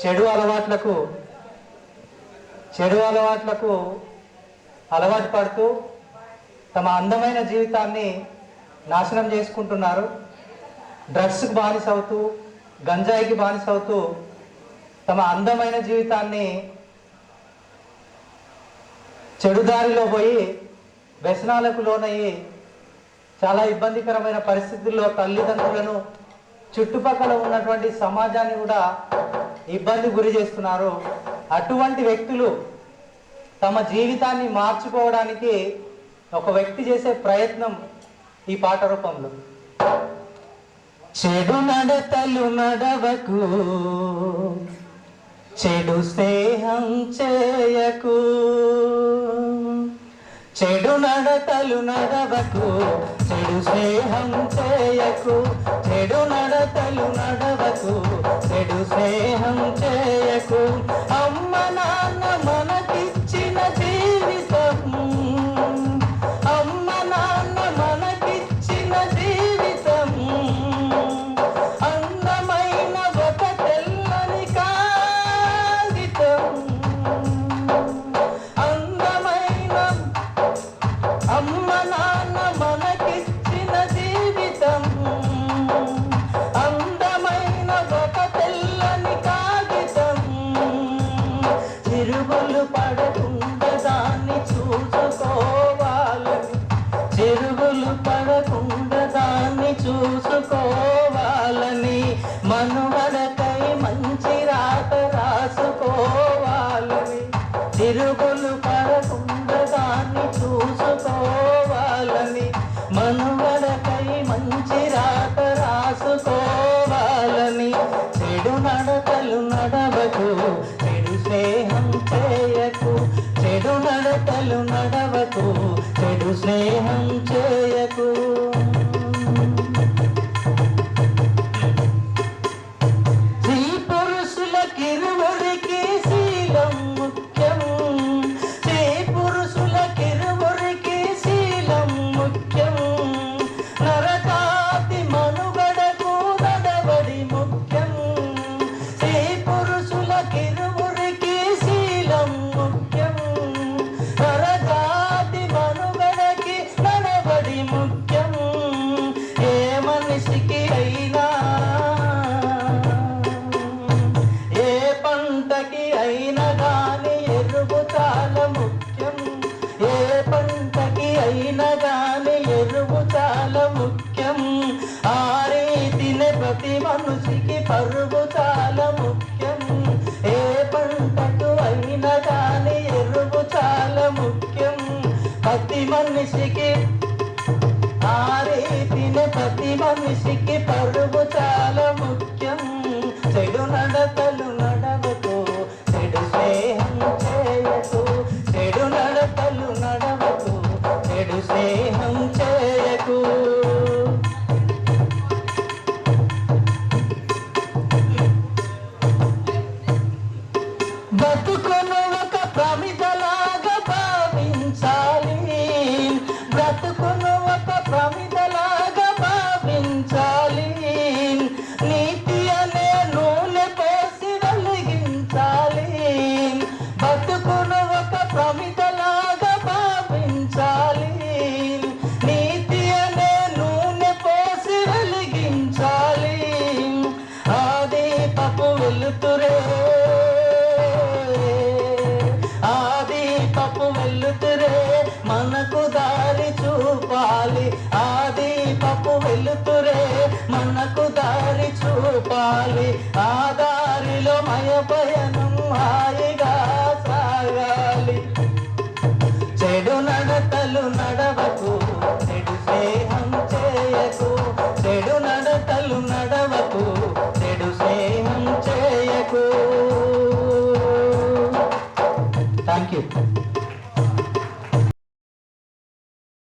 చెడు అలవాట్లకు చెడు అలవాట్లకు అలవాటు పడుతూ తమ అందమైన జీవితాన్ని నాశనం చేసుకుంటున్నారు. డ్రగ్స్కి బానిస అవుతూ గంజాయికి బానిస అవుతూ తమ అందమైన జీవితాన్ని చెడుదారిలో పోయి వ్యసనాలకు లోనయ్యి చాలా ఇబ్బందికరమైన పరిస్థితుల్లో తల్లిదండ్రులను చుట్టుపక్కల ఉన్నటువంటి సమాజాన్ని కూడా ఇబ్బంది గురి చేస్తున్నారు. అటువంటి వ్యక్తులు తమ జీవితాన్ని మార్చుకోవడానికి ఒక వ్యక్తి చేసే ప్రయత్నం ఈ పాట రూపంలో. చెడు నడతలు నడవకు చెడు స్నేహం చేయకు. చెడు నడతలు నడవకు చెడు స్నేహం చేయకు. చెడు నడతలు నడవకు చెడు స్నేహం చేయకు. మనువలకై మంచి రాత రాసుకోవాలని చెడు నడతలు నడవకు చెడు స్నేహం చేయకు. చెడు నడతలు నడవకు చెడు స్నేహం చేయకు నడవడి ముఖ్యం. స్త్రీ పురుషులకిరువురికి శీలం ముఖ్యం. నరకాతి మనుగడకి నడవడి ముఖ్యం. ఏ మనిషికి అయినా ఏ పంటకి అయినా కానీ ఎరువు చాలా ముఖ్యం. ఏ పంటకి అయినా గాని ఎరువు చాలా ముఖ్యం. ఆ ప్రతి మనిషికి పరుగు చాలా ముఖ్యం. ఏ పంటకు అయినా కానీ ఎరువు చాలా ముఖ్యం. ప్రతి మనిషికి ఆ రీతిని ప్రతి మనిషికి పరుగు చాలా ముఖ్యం. బ్రతుకును ఒక ప్రమిదలాగా భావించాలి. నీతి అనే నూనె పోసి వెలిగించాలి. బ్రతుకును ఒక ప్రమిదలాగా భావించాలి. నీతి అనే నూనె పోసి వెలిగించాలి. ఆది పప్పు వెలుతురే ఆది పప్పు చూపాలి ఆ దీపపు వెలుతురే మనకు దారి చూపాలి. ఆ దారిలో మయపయనం హాయిగా సాగాలి. చెడు నడతలు నడవకు చెడు స్నేహం చేయకు. చెడు నడతలు నడవకు చెడు స్నేహం చేయకు. Thank you